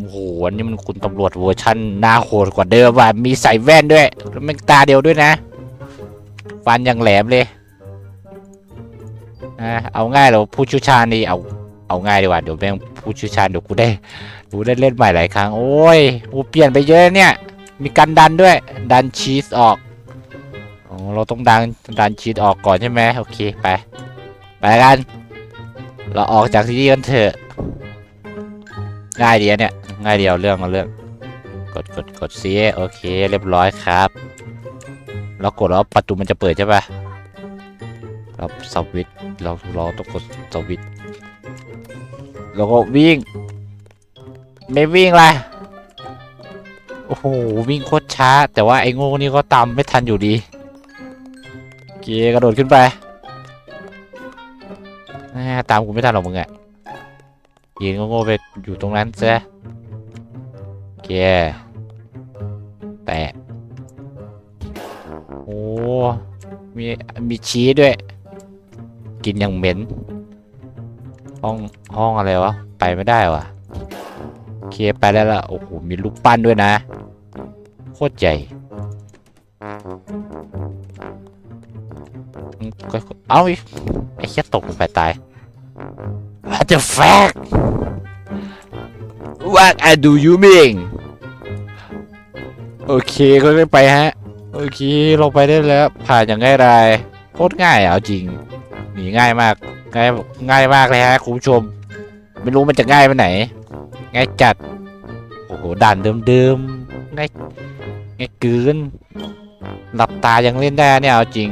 โอ้โหอันนี้มันคุณตำรวจเวอร์ชันหน้าโหดกว่าเดิมว่ะมีใส่แว่นด้วย แล้วแม่งตาเดียวด้วยนะ ฟันยังแหลมเลยอะเอาง่ายเหรอผู้ชี่ยวชาญนี่เอาเอาง่ายดีกว่าเดี๋ยวแม่งผู้ชี่ยวชาญเดี๋ยวกูได้กูได้เล่นใหม่หลายครั้ง โอ้ยกูเปลี่ยนไปเยอะเนี่ย มีการดันด้วย ดันชีสออกอ๋อเราต้องดันดันชีสออกก่อนใช่ไหมโอเคไปไปกัน เราออกจากที่นี่กันเถอะง่ายดีเนี่ย ง่ายเดียวเรื่องมาเรื่อง กดกดกดซีโอเค เรียบร้อยครับ แล้วกดแล้วประตูมันจะเปิดใช่ปะเราสวิตเราเราต้องกดสวิตแล้วก็วิ่ง ไม่วิ่งเลยโอ้โหวิ่งโคตรช้า แต่ว่าไอ้ง่นี่ก็ตามไม่ทันอยู่ดีเคกระโดดขึ้นไปตามกูไม่ทันหรอกมึงอะยืนโง่ไปอยู่ตรงนั้นซะ เคแตะโอ้ มี มีชีสด้วย กินอย่างเหม็น ห้อง ห้องอะไรวะ ไปไม่ได้วะโอเค ไปได้ละ โอ้โห มีลูกปั้นด้วยนะ โคตรใหญ่ เอาไอ้แค่ตกลงไปตาย What the fuck What I do you mean โอเคก็ได้ไปฮะ โอเคเราไปได้แล้ว ผ่านอย่างง่ายดายโคตรง่ายอะเอาจริง หนีง่ายมาก ง่ายง่ายมากเลยฮะคุณผู้ชม ไม่รู้มันจะง่ายไปไหน ง่ายจัด โอ้โหด่านเดิมๆ ง่ายง่ายเกินหลับตายังเล่นได้เนี่ยเอาจริง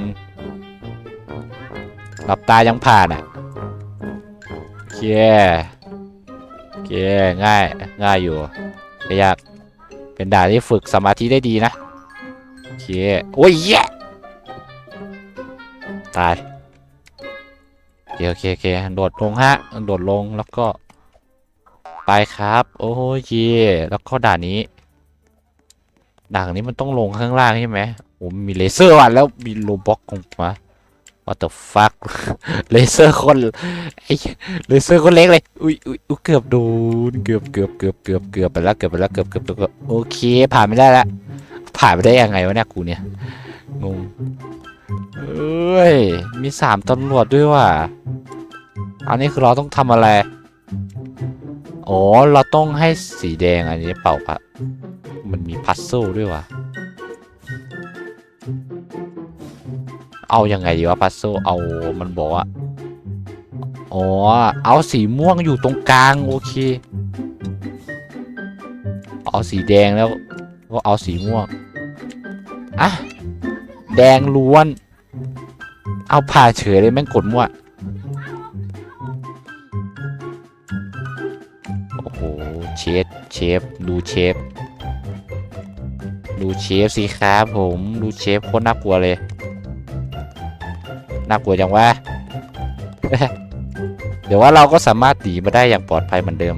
หลับตายังผ่านอะเคเคง่าย ง่ายอยู่ไม่ยาก เป็นด่านที่ฝึกสมาธิได้ดีนะ โอเค โอ้ยแย่ตายโอเคโอเคโอเคโดดลงฮะ โดดลงแล้วก็ ไปครับ โอ้ยเย่แล้วก็ด่านนี้ ด่านนี้มันต้องลงข้างล่างใช่ไหมโอ้มีเลเซอร์ว่ะแล้วมีโลบ็อกของมา what the fuck เลเซอร์คนไอ้เลเซอร์คนเล็กเลย อุ้ยอุ้ยอุ๊ยเกือบโดนเกือบเกือบเกือบเกือบเกือบไปแล้วเกือบไปแล้วเกือบเกือบเกือบเกือบโอเค ผ่านไม่ได้ละผ่านไปได้ยังไงวะเนี่ยกูเนี่ยงงเอ้ย มีสามตำรวจด้วยว่ะอันนี้คือเราต้องทำอะไรอ๋อเราต้องให้สีแดงอันนี้เป่าครับมันมีพัซเซิลด้วยว่ะ เอายังไงดีวะพัซเซิลเอามันบอกว่าอ๋อเอาสีม่วงอยู่ตรงกลางโอเค เอาสีแดงแล้วก็เอาสีม่วงอะแดงล้วน เอาผ่าเฉยเลยแม่งกดมั่วโอ้โหเชฟเชฟดูเชฟดูเชฟสิครับผม ดูเชฟโคตรน่ากลัวเลย น่ากลัวจังวะ เดี๋ยวว่าเราก็สามารถหนีมาได้อย่างปลอดภัยเหมือนเดิม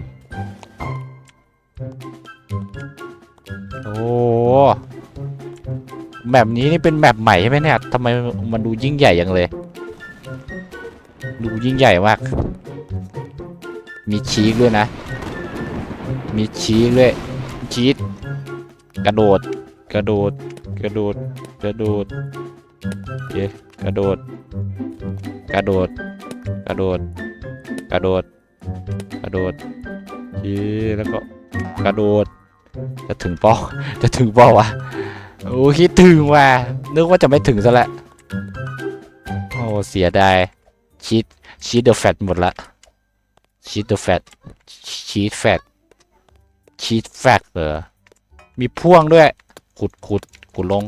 โอ้แบบนี้นี่เป็นแบบใหม่ใช่ไหมเนี่ยทำไมมันดูยิ่งใหญ่อย่างเลย ดูยิ่งใหญ่มาก มีชีสด้วยนะ มีชีสด้วย ชีสกระโดด กระโดด กระโดด กระโดดเย้กระโดด กระโดด กระโดด กระโดด กระโดดย้แล้วก็กระโดด จะถึงป้าจะถึงป้าวะโอ้คิดถึงว่ะนึกว่าจะไม่ถึงซะและ้วโอ้เสียดายชีสชีสเดอะแฟตหมดละชีสเดอะแฟตชีสแฟตชีสแฟตเหรอมีพ่วงด้วย ขุดขุดขุดลง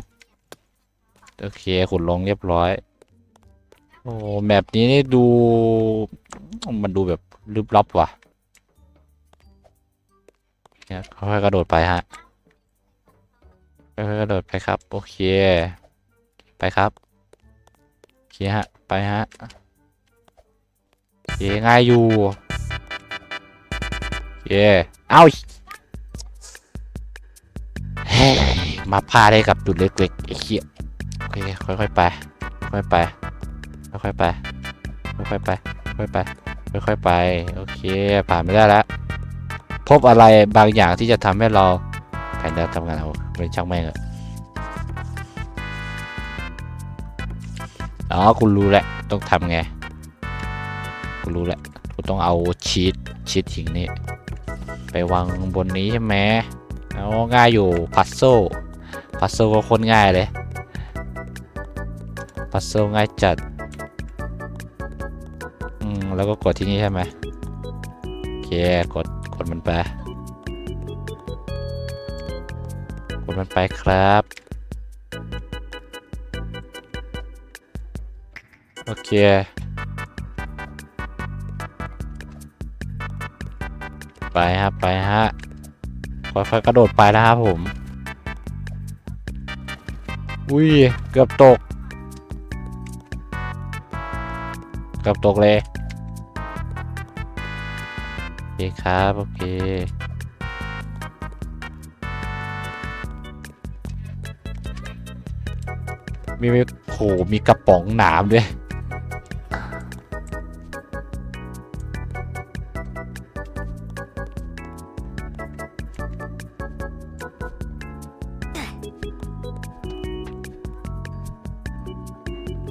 โอเค ขุดลงเรียบร้อย โอ้แมปนี้นี่ดู มันดูแบบลึกลับว่ะเนี่ยค่อยๆกระโดดไปฮะค่อยๆกระโดดไปครับ โอเค ไปครับโอเคฮะ ไปฮะโอเคง่ายอยู่โอเคเอ้าเฮ้มาพาได้กับจุดเล็กๆไอ้เหี้ยโอเคค่อยๆไป ค่อยๆไป ค่อยๆไป ค่อยๆไป ค่อยๆไป ค่อยๆไป โอเค ผ่านไม่ได้แล้ว พบอะไรบางอย่างที่จะทำให้เราแผนการทำงานเอาเป็นช่างแม่งอะอ๋อคุณรู้แหละ ต้องทำไงคุณรู้แหละคุณต้องเอาชีตชีตหิงนี่ไปวางบนนี้ใช่ไหมเอาง่ายอยู่พัซโซพัซโซก็คนง่ายเลยพัซโซง่ายจัด แล้วก็กดที่นี่ใช่ไหมโอเคกดกดมันไปกดมันไปครับ โอเคไปฮะไปฮะค่อยๆกระโดดไปนะครับผม อุ้ย เกือบตก เกือบตกเลย เคครับ โอเคมีมีโหมีกระป๋องหนามด้วย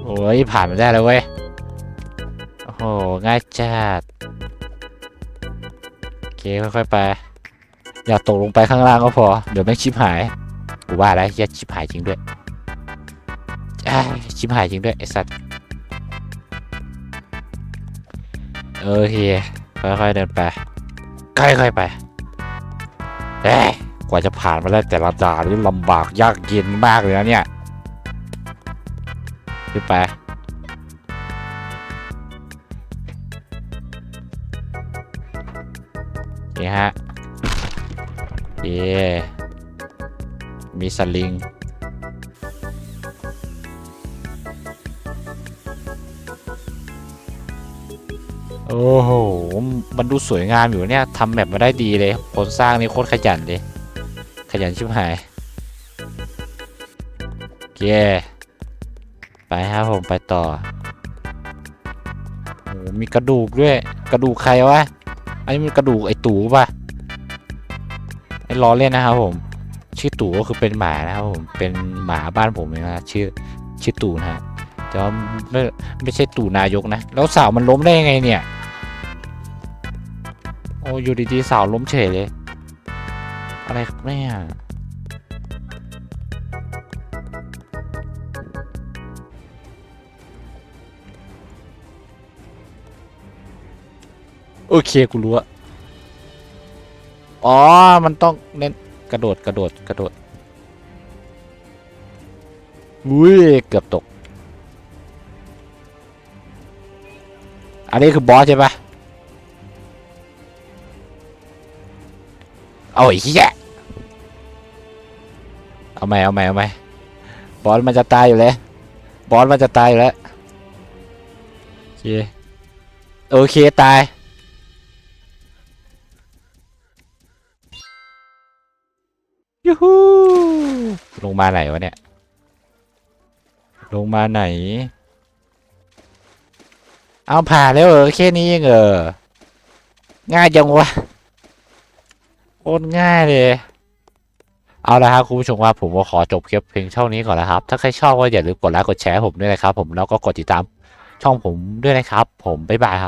โอ้ย ผ่านมาได้แล้วเว้ย โอ้โห ง่ายจัด เคค่อยๆไป อย่าตกลงไปข้างล่างก็พอ เดี๋ยวแม่งชิบหาย กูว่าแล้วเฮียชิบหายจริงด้วยชิบหายจริงด้วยไอสัตว์โอเคค่อยๆเดินไปค่อยๆไปเอ้กว่าจะผ่านมาได้แต่ละด่านนี่ลำบากยากเย็นมากเลยนะเนี่ยขึ้นไป นี่ฮะเย่มีสลิงโอ้โห มันดูสวยงามอยู่เนี่ยทำแบบมาได้ดีเลย คนสร้างนี่โคตรขยันเลย ขยันชิบหายโอเคไปครับผมไปต่อโอ้มีกระดูกด้วย กระดูกใครวะ อันนี้มันกระดูกไอ้ตู่ป่ะไอ้ล้อเล่นนะครับผม ชื่อตู่ก็คือเป็นหมานะครับผมเป็นหมาบ้านผมเองนะชื่อชื่อตู่นะฮะแต่ว่าไม่ไม่ใช่ตู่นายกนะ แล้วเสามันล้มได้ยังไงเนี่ย โอ้อยู่ดีๆเสาล้มเฉยเลย อะไรครับเนี่ย โอเคกูรู้อะอ๋อ มันต้องเน้นกระโดดกระโดดกระโดดอุ้ยเกือบตก อันนี้คือบอสใช่ปะเอาไอ้เหี้ยเอาไหมเอาไหมเอาไหมบอสมันจะตายอยู่แล้ว บอสมันจะตายอยู่แล้วโอเคโอเคตาย ยูฮูลงมาไหนวะเนี่ย ลงมาไหน เอาผ่านแล้วเหรอแค่นี้เองเหรอง่ายจังวะโคตรง่ายเลย เอาละครับคุณผู้ชมว่าผมก็ขอจบคลิปเพียงเท่านี้ก่อนนะครับ ถ้าใครชอบก็อย่าลืมกดไลค์กดแชร์ผมด้วยนะครับ ผมแล้วก็กดติดตามช่องผมด้วยนะครับ ผมบ๊ายบายครับ